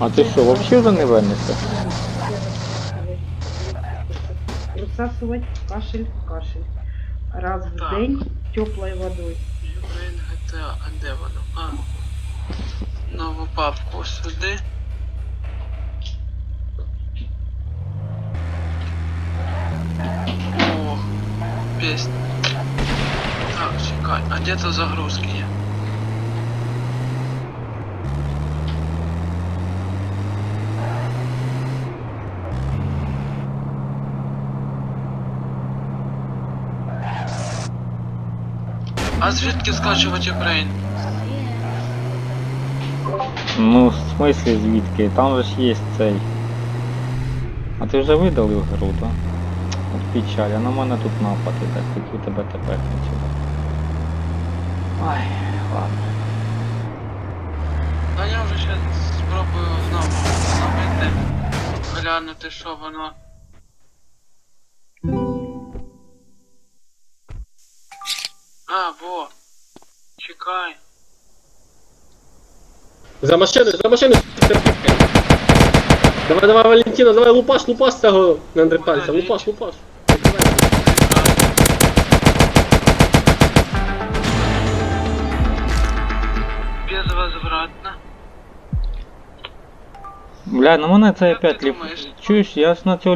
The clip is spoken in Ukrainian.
А ти що, взагалі вже не вернешся? Высасывать кашель, кашель. Раз в Так. день теплой водой. Ukraine GTA, а де воно? А. Нову папку сюди. О, песня. Так, чекай, а де то загрузки є? А звідки скачувати Україн? Ну, в смислі звідки? Там же ж є цей. А ти вже видалив гру, так? От печаль, а на мене тут напад іде, хотів тебе тепер сюди. Ай, ладно. Та я вже ще спробую знову зновити, глянути, що воно. А, во. Чекай. За машину, за машину! Давай, давай, Валентина, давай лупаш, лупаш цього неандертальця, лупаш, лупаш. Безвозвратно. Бля, на мене це Як ти опять ліп. думаєш? Чуєш, я ж на цього